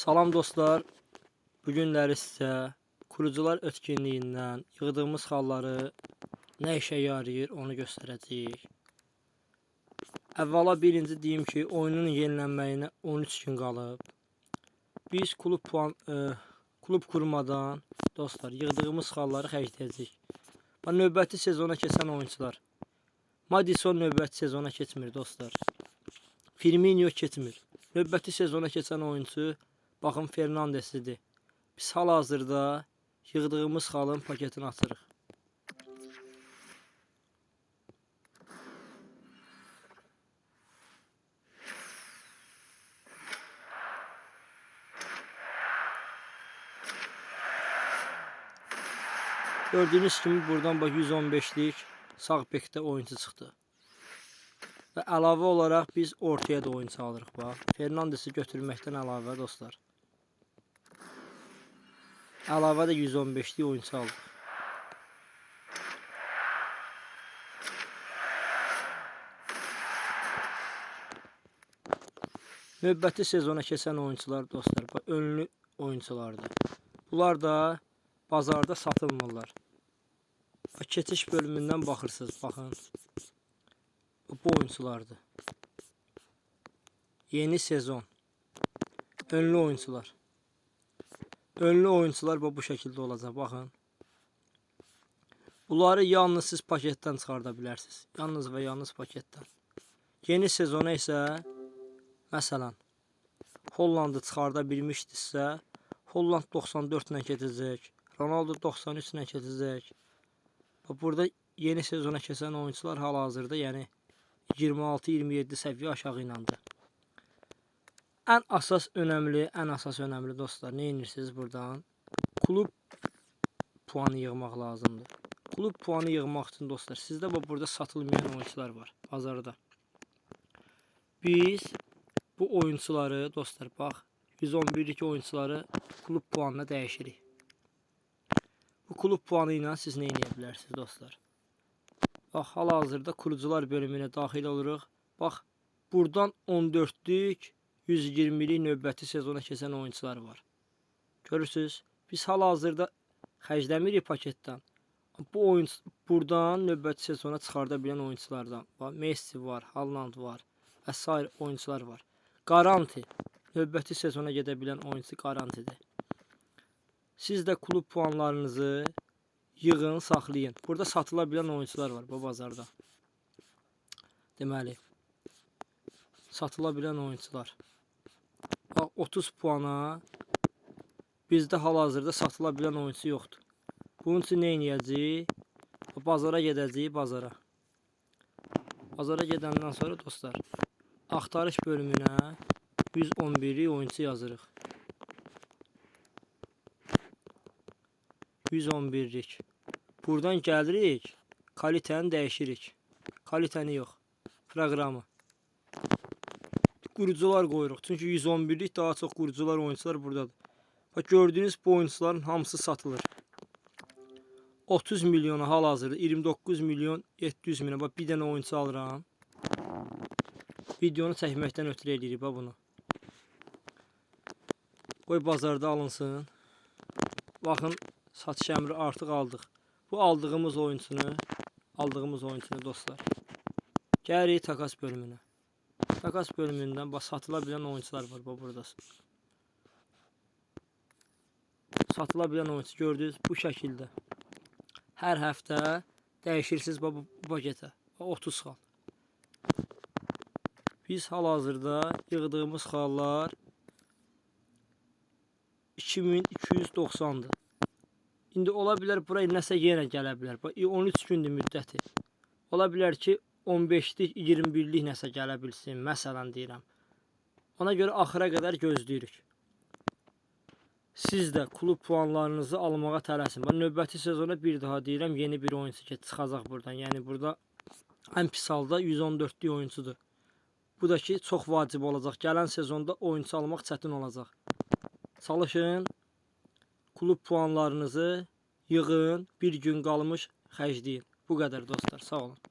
Salam dostlar. Bu günləri sizə kurucular etkinliyindən yığdığımız xalları nə işə yarayır onu göstərəcəyik. Əvvəla birinci deyim ki, oyunun yenilənməyinə 13 gün qalıb. Biz klub puan e, klub kurmadan dostlar yığdığımız xalları xərcləyəcəyik. Bax növbəti sezona keçən oyunçular. Madison növbəti sezona keçmir dostlar. Firmino keçmir. Növbəti sezona keçən oyunçu baxın Fernandesidir. Biz hal-hazırda yığdığımız xalın paketini açırıq. Gördüğünüz kimi buradan bak 115'lik sağ bekdə oyuncu çıxdı. Və əlavə olaraq biz ortaya da oyuncu alırıq bax. Fernandesi götürməkdən əlavə dostlar. Əlavə də 115'lik oyuncu aldıq. Növbəti sezona keçən oyuncular dostlar, önlü oyunculardır. Bunlar da bazarda satılmırlar. Keçiş bölümündən baxırsınız, baxın. Bu oyunculardır. Yeni sezon. Önlü oyuncular. Önlü oyuncular bu şəkildə olacaq, baxın. Bunları yalnız siz paketdən çıxarda bilərsiniz. Yalnız və yalnız paketdən. Yeni sezona isə məsələn Hollandı çıxarda bilmişdinizsə, Holland 94 ilə keçəcək. Ronaldo 93 ilə keçəcək. Bax burada yeni sezona keçən oyuncular hal-hazırda, yəni 26-27 səviyyə aşağı inandı. Ən əsas önəmli, ən əsas önəmli dostlar, nə edirsiniz buradan? Klub puanı yığmaq lazımdır. Klub puanı yığmaq üçün dostlar, sizdə bu burada satılmayan oyuncular var bazarda. Biz bu oyuncuları dostlar bax 111'lik oyuncuları klub puanına dəyişirik. Bu klub puanı ilə siz nə edə bilərsiniz dostlar? Bax hal-hazırda kurucular bölümünə daxil oluruq. Bax buradan 14'lük 120'lik növbəti sezona keçən oyuncular var. Görürsüz? Biz hal-hazırda xərcləmirik paketdən. Bu oyuncu buradan növbəti sezona çıxarda bilən oyunculardan. Bax Messi var, Haaland var və sair oyuncular var. Garanti. Növbəti sezona gedə bilən oyuncu garantidir. Siz də klub puanlarınızı yığın, saxlayın. Burada satıla bilən oyuncular var bu bazarda. Deməli, satıla bilən oyuncular. Bax 30 puana bizdə hal-hazırda satıla bilən oyuncu yoxdur. Bunun üçün nə edəcəyik? Bazara gedəcəyik, bazara. Bazara gedəndən sonra dostlar, axtarış bölümünə 111'i oyuncu yazırıq. 111'lik. Buradan gəlirik, kalitəni dəyişirik. Kalitəni yox, proqramı. Qurucular qoyuruq. Çünki 111'lik daha çox qurucular, oyuncular buradadır. Bax gördüyünüz bu oyuncuların hamısı satılır. 30 milyona hal-hazırda 29 milyon 700 minə bax bir dənə oyuncu alıram. Videonu çəkməkdən ötürü eləyirik bax bunu. Qoy bazarda alınsın. Baxın satış əmri artıq aldıq. Bu aldığımız oyuncunu, aldığımız oyuncunu dostlar. Gəlirik takas bölümünə. Takas bölümündən bax satıla bilən oyuncular var bax burada. Satıla bilən oyuncu gördünüz bu şəkildə. Hər həftə dəyişirsiniz bu bu paketə. Bax 30 xal. Biz hal-hazırda yığdığımız xallar 2290-dır. İndi ola bilər bura nəsə yenə gələ bilər. Bax 13 gündür müddəti. Ola bilər ki 15-lik, 21-lik nəsə gələ bilsin, məsələn deyirəm. Ona görə axıra qədər gözləyirik. Siz də klub puanlarınızı almağa tələsin. Bax növbəti sezona bir daha deyirəm, yeni bir oyuncu ki çıxacaq buradan. Yəni burada ən pis halda 114'lük oyuncudur. Bu da ki çox vacib olacaq. Gələn sezonda oyuncu almaq çətin olacaq. Çalışın. Klub puanlarınızı yığın. Bir gün qalmış xərcləyin. Bu qədər dostlar. Sağ olun.